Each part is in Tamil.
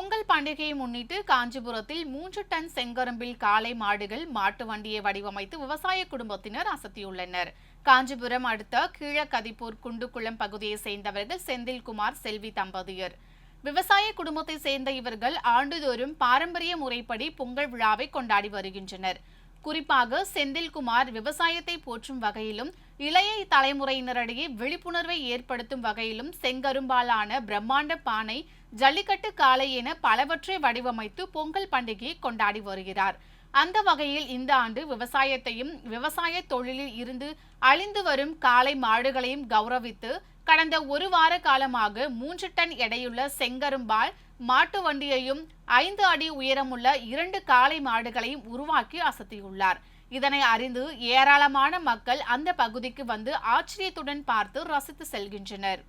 பொங்கல் பண்டிகையை முன்னிட்டு காஞ்சிபுரத்தில் மூன்று டன் செங்கரும்பில் காளை மாடுகள் மாட்டு வண்டியை வடிவமைத்து விவசாய குடும்பத்தினர் அசத்தியுள்ளனர். காஞ்சிபுரம் அடுத்த கீழக்கதிப்பூர் குண்டுக்குளம் பகுதியை சேர்ந்தவர்கள் செந்தில்குமார் செல்வி தம்பதியர். விவசாய குடும்பத்தை சேர்ந்த இவர்கள் ஆண்டுதோறும் பாரம்பரிய முறைப்படி பொங்கல் விழாவை கொண்டாடி வருகின்றனர். குறிப்பாக செந்தில்குமார் விவசாயத்தை போற்றும் வகையிலும் இளைய தலைமுறையினரிடையே விழிப்புணர்வை ஏற்படுத்தும் வகையிலும் செங்கரும்பாலான பிரம்மாண்ட பானை ஜல்லிக்கட்டு காளை என பலவற்றை வடிவமைத்து பொங்கல் பண்டிகையை கொண்டாடி வருகிறார். அந்த வகையில் இந்த ஆண்டு விவசாயத்தையும் விவசாய தொழிலில் இருந்து அழிந்து வரும் காளை மாடுகளையும் கௌரவித்து கடந்த ஒரு வார காலமாக மூன்று டன் எடையுள்ள செங்கரும்பால் மாட்டு வண்டியையும் ஐந்து அடி உயரமுள்ள இரண்டு காளை மாடுகளையும் உருவாக்கி அசத்தியுள்ளார். இதனை அறிந்து ஏராளமான மக்கள் அந்த பகுதிக்கு வந்து ஆச்சரியத்துடன் பார்த்து ரசித்து செல்கின்றனர்.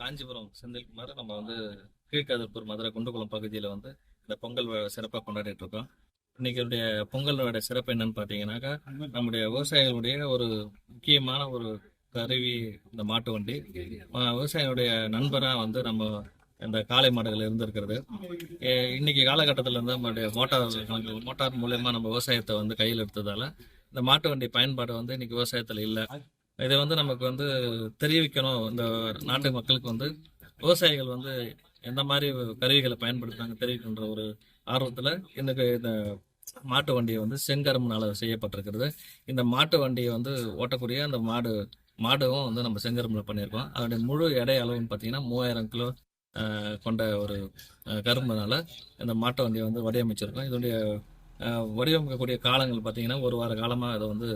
காஞ்சிபுரம் செந்தில்குமார் நம்ம வந்து கீழ்கதிர்பூர் மதுரை குண்டுகுளம் பகுதியில் வந்து இந்த பொங்கல் சிறப்பாக கொண்டாடிட்டு இருக்கோம் இன்னைக்கு பொங்கலோட சிறப்பு என்னன்னு பார்த்தீங்கன்னாக்கா நம்முடைய விவசாயிகளுடைய ஒரு முக்கியமான ஒரு கருவி இந்த மாட்டு வண்டி. விவசாயிகளுடைய நண்பராக வந்து நம்ம இந்த காளை மாடுகள் இருந்திருக்கிறது. இன்னைக்கு காலகட்டத்தில் வந்து நம்மளுடைய மோட்டார் மோட்டார் மூலயமா நம்ம விவசாயத்தை வந்து கையில் எடுத்ததால இந்த மாட்டு வண்டி பயன்பாடு வந்து இன்னைக்கு விவசாயத்தில் இல்லை. இதை வந்து நமக்கு வந்து தெரிவிக்கணும். இந்த நாட்டு மக்களுக்கு வந்து விவசாயிகள் வந்து எந்த மாதிரி கருவிகளை பயன்படுத்துறாங்க தெரிவிக்கின்ற ஒரு ஆர்வத்தில் எனக்கு இந்த மாட்டு வண்டியை வந்து செங்கரும்புனால செய்யப்பட்டிருக்கிறது. இந்த மாட்டு வண்டியை வந்து ஓட்டக்கூடிய அந்த மாடு மாடும் வந்து நம்ம செங்கரும்புல பண்ணியிருக்கோம். அதோடைய முழு எடை அளவுன்னு பார்த்தீங்கன்னா மூவாயிரம் கிலோ கொண்ட ஒரு கரும்புனால இந்த மாட்டு வண்டியை வந்து வடிவமைச்சிருக்கோம். இதனுடைய வடிவமைக்கக்கூடிய காலங்கள் பார்த்தீங்கன்னா ஒரு வார காலமாக அதை வந்து